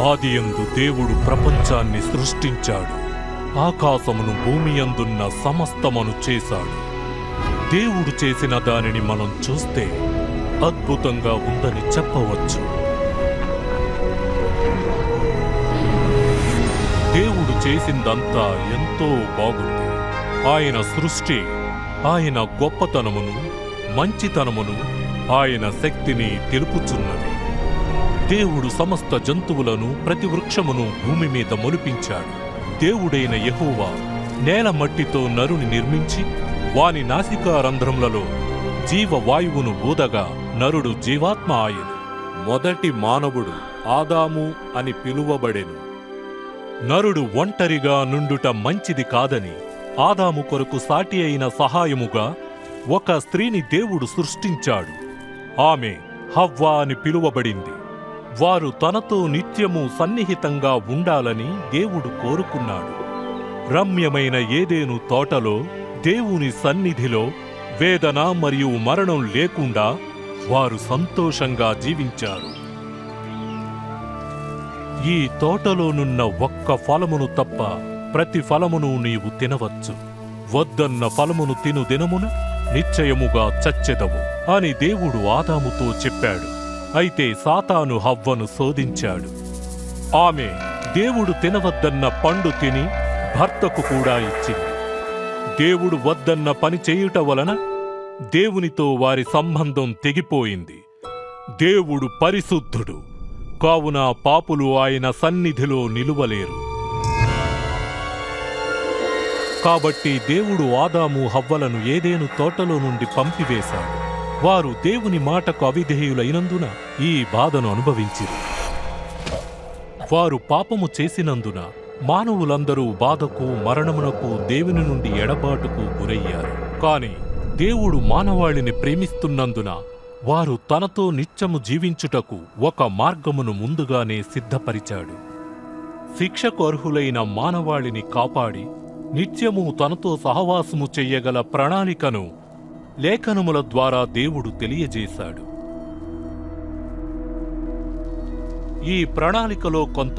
ఆదియందు దేవుడు ప్రపంచాన్ని సృష్టించాడు. ఆకాశమును భూమియందున్న సమస్తమును చేశాడు. దేవుడు చేసిన దానిని మనం చూస్తే అద్భుతంగా ఉందని చెప్పవచ్చు. దేవుడు చేసిందంతా ఎంతో బాగుంది. ఆయన సృష్టి ఆయన గొప్పతనమును మంచితనమును ఆయన శక్తిని తెలుపుచున్నది. దేవుడు సమస్త జంతువులను ప్రతి వృక్షమును భూమి మీద మొలిపించాడు. దేవుడైన యెహోవా నేల మట్టితో నరుని నిర్మించి వాని నాసికా రంధ్రములలో జీవవాయువును ఊదగా నరుడు జీవాత్మ ఆయను. మొదటి మానవుడు ఆదాము అని పిలువబడెను. నరుడు ఒంటరిగా నుండుట మంచిది కాదని ఆదాము కొరకు సాటి అయిన సహాయముగా ఒక స్త్రీని దేవుడు సృష్టించాడు. ఆమె హవ్వా అని పిలువబడింది. వారు తనతో నిత్యము సన్నిహితంగా ఉండాలని దేవుడు కోరుకున్నాడు. రమ్యమైన ఏదేను తోటలో దేవుని సన్నిధిలో వేదన మరియు మరణం లేకుండా వారు సంతోషంగా జీవించారు. ఈ తోటలోనున్న ఒక్క ఫలమును తప్ప ప్రతి ఫలమును నీవు తినవచ్చు. వద్దన్న ఫలమును తిను దినమున నిశ్చయముగా చచ్చెదవు అని దేవుడు ఆదాముతో చెప్పాడు. అయితే సాతాను హవ్వను శోధించాడు. ఆమె దేవుడు తినవద్దన్న పండు తిని భర్తకు కూడా ఇచ్చింది. దేవుడు వద్దన్న పని చేయుట వలన దేవునితో వారి సంబంధం తెగిపోయింది. దేవుడు పరిశుద్ధుడు. కావున పాపులు ఆయన సన్నిధిలో నిలువలేరు. కాబట్టి దేవుడు ఆదాము హవ్వలను ఏదేను తోటలో నుండి పంపివేశాడు. వారు దేవుని మాటకు అవిధేయులైనందున ఈ బాధను అనుభవించిరి. వారు పాపము చేసినందున మానవులందరూ బాధకు మరణమునకు దేవుని నుండి ఎడబాటుకు గురయ్యారు. కాని దేవుడు మానవాళిని ప్రేమిస్తున్నందున వారు తనతో నిత్యము జీవించుటకు ఒక మార్గమును ముందుగానే సిద్ధపరిచాడు. శిక్షకు అర్హులైన మానవాళిని కాపాడి నిత్యము తనతో సహవాసము చెయ్యగల ప్రణాళికను లేఖనముల ద్వారా దేవుడు తెలియజేశాడు. ఈ ప్రణాళికలో కొంత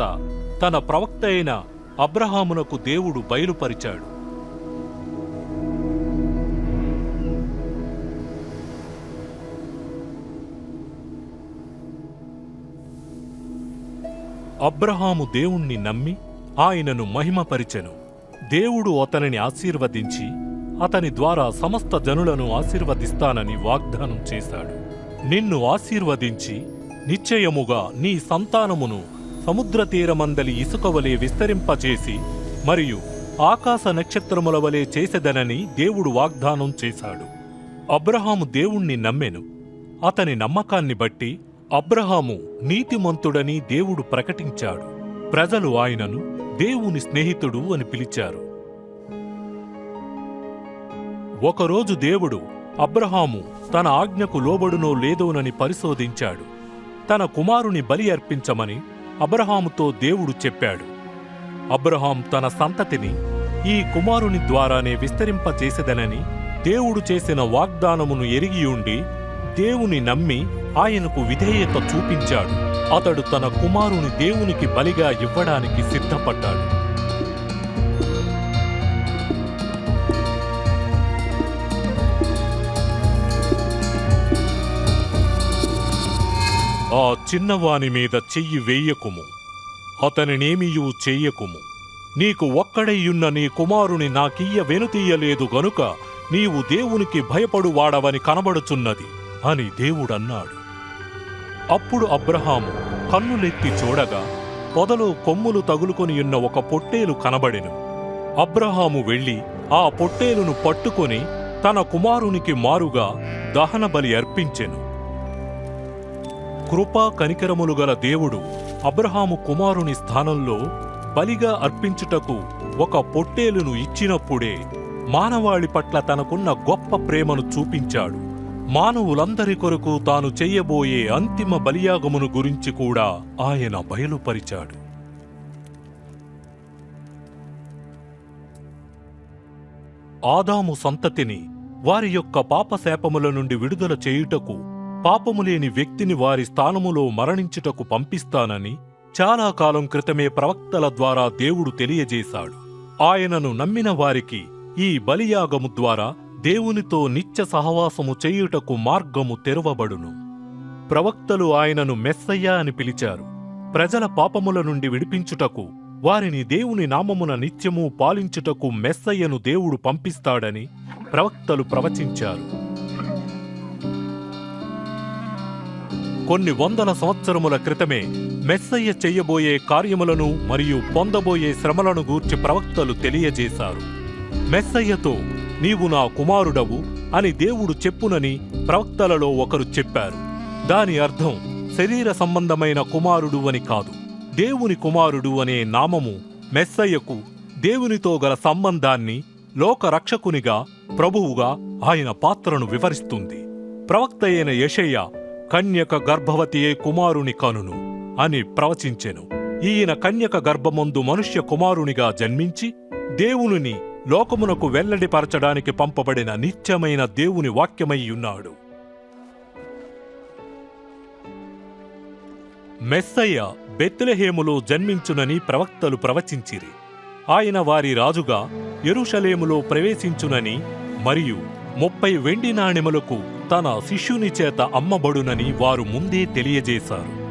తన ప్రవక్త అయిన అబ్రహామునకు దేవుడు బయలుపరిచాడు. అబ్రహాము దేవుణ్ణి నమ్మి ఆయనను మహిమపరిచెను. దేవుడు అతనిని ఆశీర్వదించి అతని ద్వారా సమస్త జనులను ఆశీర్వదిస్తానని వాగ్దానం చేశాడు. నిన్ను ఆశీర్వదించి నిశ్చయముగా నీ సంతానమును సముద్ర తీరమందలి ఇసుక వలె విస్తరింపచేసి మరియు ఆకాశ నక్షత్రముల వలె చేసెదనని దేవుడు వాగ్దానం చేశాడు. అబ్రహాము దేవుణ్ణి నమ్మెను. అతని నమ్మకాన్ని బట్టి అబ్రహాము నీతిమంతుడని దేవుడు ప్రకటించాడు. ప్రజలు ఆయనను దేవుని స్నేహితుడు అని పిలిచారు. ఒకరోజు దేవుడు అబ్రహాము తన ఆజ్ఞకు లోబడునో లేదోనని పరిశోధించాడు. తన కుమారుని బలి అర్పించమని అబ్రహాముతో దేవుడు చెప్పాడు. అబ్రహాం తన సంతతిని ఈ కుమారుని ద్వారానే విస్తరింపచేసెదనని దేవుడు చేసిన వాగ్దానమును ఎరిగియుండి దేవుని నమ్మి ఆయనకు విధేయత చూపించాడు. అతడు తన కుమారుని దేవునికి బలిగా ఇవ్వడానికి సిద్ధపడ్డాడు. ఆ చిన్నవాని మీద చెయ్యి వేయకుము. అతనినేమియూ చెయ్యకుము. నీకు ఒక్కడైయున్న నీ కుమారుని నాకియ్య వెనుతీయలేదు గనుక నీవు దేవునికి భయపడువాడవని కనబడుచున్నది అని దేవుడన్నాడు. అప్పుడు అబ్రహాము కన్నులెత్తి చూడగా పొదలో కొమ్ములు తగులుకొనియున్న ఒక పొట్టేలు కనబడెను. అబ్రహాము వెళ్ళి ఆ పొట్టేలును పట్టుకొని తన కుమారునికి మారుగా దహనబలి అర్పించెను. కృపా కనికరములు గల దేవుడు అబ్రహాము కుమారుని స్థానంలో బలిగా అర్పించుటకు ఒక పొట్టేలును ఇచ్చినప్పుడే మానవాళి పట్ల తనకున్న గొప్ప ప్రేమను చూపించాడు. మానవులందరి కొరకు తాను చెయ్యబోయే అంతిమ బలియాగమును గురించి కూడా ఆయన బయలుపరిచాడు. ఆదాము సంతతిని వారి యొక్క పాపశాపముల నుండి విడుదల చేయుటకు పాపము లేని వ్యక్తిని వారి స్థానములో మరణించుటకు పంపిస్తానని చాలా కాలం క్రితమే ప్రవక్తల ద్వారా దేవుడు తెలియజేశాడు. ఆయనను నమ్మిన వారికి ఈ బలియాగము ద్వారా దేవునితో నిత్య సహవాసము చేయుటకు మార్గము తెరవబడును. ప్రవక్తలు ఆయనను మెస్సయ్య అని పిలిచారు. ప్రజల పాపముల నుండి విడిపించుటకు వారిని దేవుని నామమున నిత్యము పాలించుటకు మెస్సయ్యను దేవుడు పంపిస్తాడని ప్రవక్తలు ప్రవచించారు. కొన్ని వందల సంవత్సరముల క్రితమే మెస్సయ్య చెయ్యబోయే కార్యములను మరియు పొందబోయే శ్రమలను గూర్చి ప్రవక్తలు తెలియజేశారు. మెస్సయ్యతో నీవు నా కుమారుడవు అని దేవుడు చెప్పునని ప్రవక్తలలో ఒకరు చెప్పారు. దాని అర్థం శరీర సంబంధమైన కుమారుడు అని కాదు. దేవుని కుమారుడు అనే నామము మెస్సయ్యకు దేవునితో గల సంబంధాన్ని లోక రక్షకునిగా ప్రభువుగా ఆయన పాత్రను వివరిస్తుంది. ప్రవక్త అయిన యషయ్య కన్యక గర్భవతియే కుమారుని కనును అని ప్రవచించెను. ఈయన కన్యక గర్భమందు మనుష్య కుమారునిగా జన్మించి దేవునిని లోకమునకు వెల్లడిపరచడానికి పంపబడిన నిత్యమైన దేవుని వాక్యమయ్యున్నాడు మెస్సయ్య బెత్లెహేములో జన్మించునని ప్రవక్తలు ప్రవచించిరి. ఆయన వారి రాజుగా ఎరుషలేములో ప్రవేశించునని మరియు ముప్పై వెండి నాణెములకు తన శిష్యుని చేత అమ్మబడునని వారు ముందే తెలియజేశారు.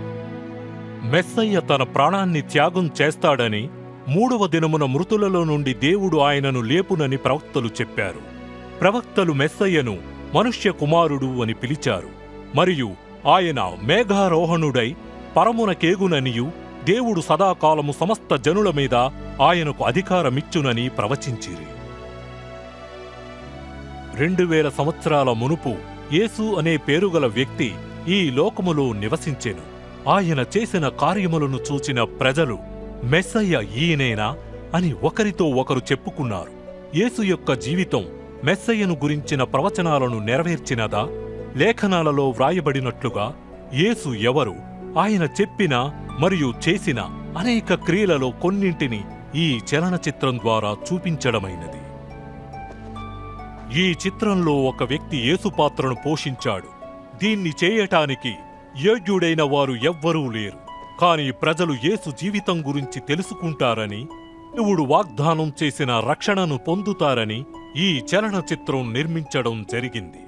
మెస్సయ్య తన ప్రాణాన్ని త్యాగం చేస్తాడని మూడవ దినమున మృతులలో నుండి దేవుడు ఆయనను లేపునని ప్రవక్తలు చెప్పారు. ప్రవక్తలు మెస్సయ్యను మనుష్య కుమారుడు అని పిలిచారు. మరియు ఆయన మేఘారోహణుడై పరమున కేగుననియు దేవుడు సదాకాలము సమస్త జనుల మీద ఆయనకు అధికారమిచ్చునని ప్రవచించిరి. రెండు వేల సంవత్సరాల మునుపు యేసు అనే పేరుగల వ్యక్తి ఈ లోకములో నివసించెను. ఆయన చేసిన కార్యములను చూచిన ప్రజలు మెస్సయ్య ఈయనేనా? అని ఒకరితో ఒకరు చెప్పుకున్నారు. యేసు యొక్క జీవితం మెస్సయ్యను గురించిన ప్రవచనాలను నెరవేర్చినదా? లేఖనాలలో వ్రాయబడినట్లుగా యేసు ఎవరు ఆయన చెప్పిన మరియు చేసిన అనేక క్రియలలో కొన్నింటిని ఈ చలనచిత్రం ద్వారా చూపించడమైనది. ఈ చిత్రంలో ఒక వ్యక్తి యేసు పాత్రను పోషించాడు. దీన్ని చేయటానికి యోగ్యుడైన వారు ఎవ్వరూ లేరు. కాని ప్రజలు యేసు జీవితం గురించి తెలుసుకుంటారని దేవుడు వాగ్దానం చేసిన రక్షణను పొందుతారని ఈ చలనచిత్రం నిర్మించడం జరిగింది.